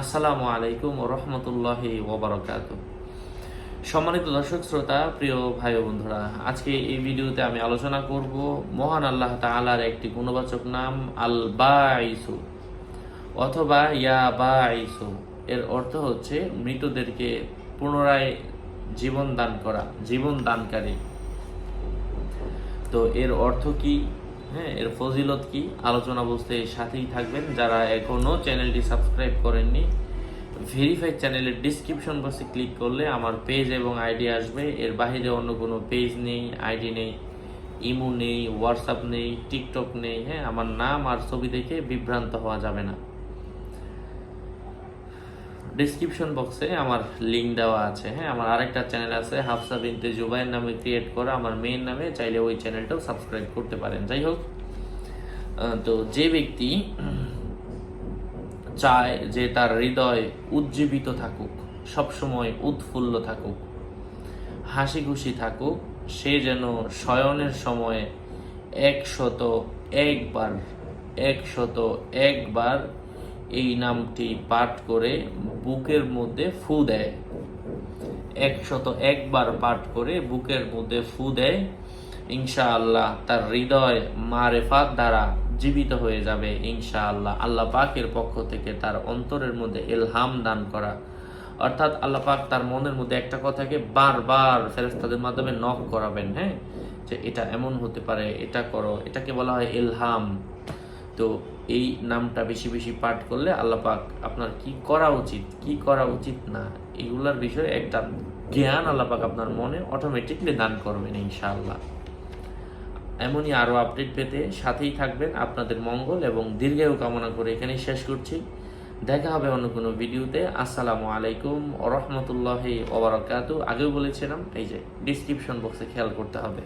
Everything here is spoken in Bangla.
আসসালামু আলাইকুম রহমতুল্লাহি ওবরাকাত সম্মানিত দর্শক, শ্রোতা, প্রিয় ভাই বন্ধুরা, আজকে এই ভিডিওতে আমি আলোচনা করব মহান আল্লাহ তাআলার একটি গুণবাচক নাম আল বাইসু অথবা ইয়া বাইসু এর অর্থ হচ্ছে মৃতদেরকে পুনরায় জীবন দান করা জীবন দানকারী তো এর অর্থ কি? হ্যাঁ এর ফজিলত কি? আলোচনা বুঝতে সাথেই থাকবেন। যারা এখনও চ্যানেলটি সাবস্ক্রাইব করেননি ভেরিফাইড চ্যানেলের ডিসক্রিপশন বক্সে ক্লিক করলে আমার পেজ এবং আইডি আসবে। এর বাহিরে অন্য কোনো পেজ নেই আইডি নেই, ইমো নেই হোয়াটসঅ্যাপ নেই টিকটক নেই। হ্যাঁ আমার নাম আর ছবি দেখে বিভ্রান্ত হওয়া যাবে না। ডিসক্রিপশন বক্সে আমার লিঙ্ক দেওয়া আছে হ্যাঁ? আমার আরেকটা চ্যানেল আছে, হাফসা বিনতে জুবাইর নামে ক্রিয়েট করা আমার মেয়ের নামে, চাইলে ওই চ্যানেলটাও সাবস্ক্রাইব করতে পারেন। যাই হোক তো যে ব্যক্তি চায় যে তার হৃদয় উজ্জীবিত থাকুক, সবসময় উৎফুল্ল থাকুক হাসি খুশি থাকুক, সে যেন শয়নের সময় একশত একবার একশত একবার এই নামটি পাঠ করে বুকের মধ্যে ফু দেয়। একশত একবার পাঠ করে বুকের মধ্যে ফু দেয়। ইনশাআল্লাহ তার হৃদয় মারেফাত দ্বারা জীবিত হয়ে যাবে ইনশাআল্লাহ। আল্লাহ পাকের পক্ষ থেকে তার অন্তরের মধ্যে এলহাম দান করা। অর্থাৎ আল্লাহ পাক তার মনের মধ্যে একটা কথাকে বারবার ফেরেস্তাদের মাধ্যমে নক করাবেন হ্যাঁ? যে এটা এমন হতে পারে, এটা করো, এটাকে বলা হয় এলহাম তো এই নামটা বেশি বেশি পাঠ করলে আল্লাহ পাক আপনার কি করা উচিত, কি করা উচিত না, এগুলার বিষয়ে একটা জ্ঞান আল্লাহ পাক আপনার মনে অটোমেটিকলি দান করবেন ইনশাআল্লাহ। এমনই আরও আপডেট পেতে সাথেই থাকবেন আপনাদের মঙ্গল এবং দীর্ঘায়ু কামনা করে এখানেই শেষ করছি। দেখা হবে অন্য কোনো ভিডিওতে। আসসালামু আলাইকুম ওরহমতুল্লাহি ওবরাকাতু আগেও বলেছিলাম, এই যে ডিসক্রিপশন বক্সে খেয়াল করতে হবে।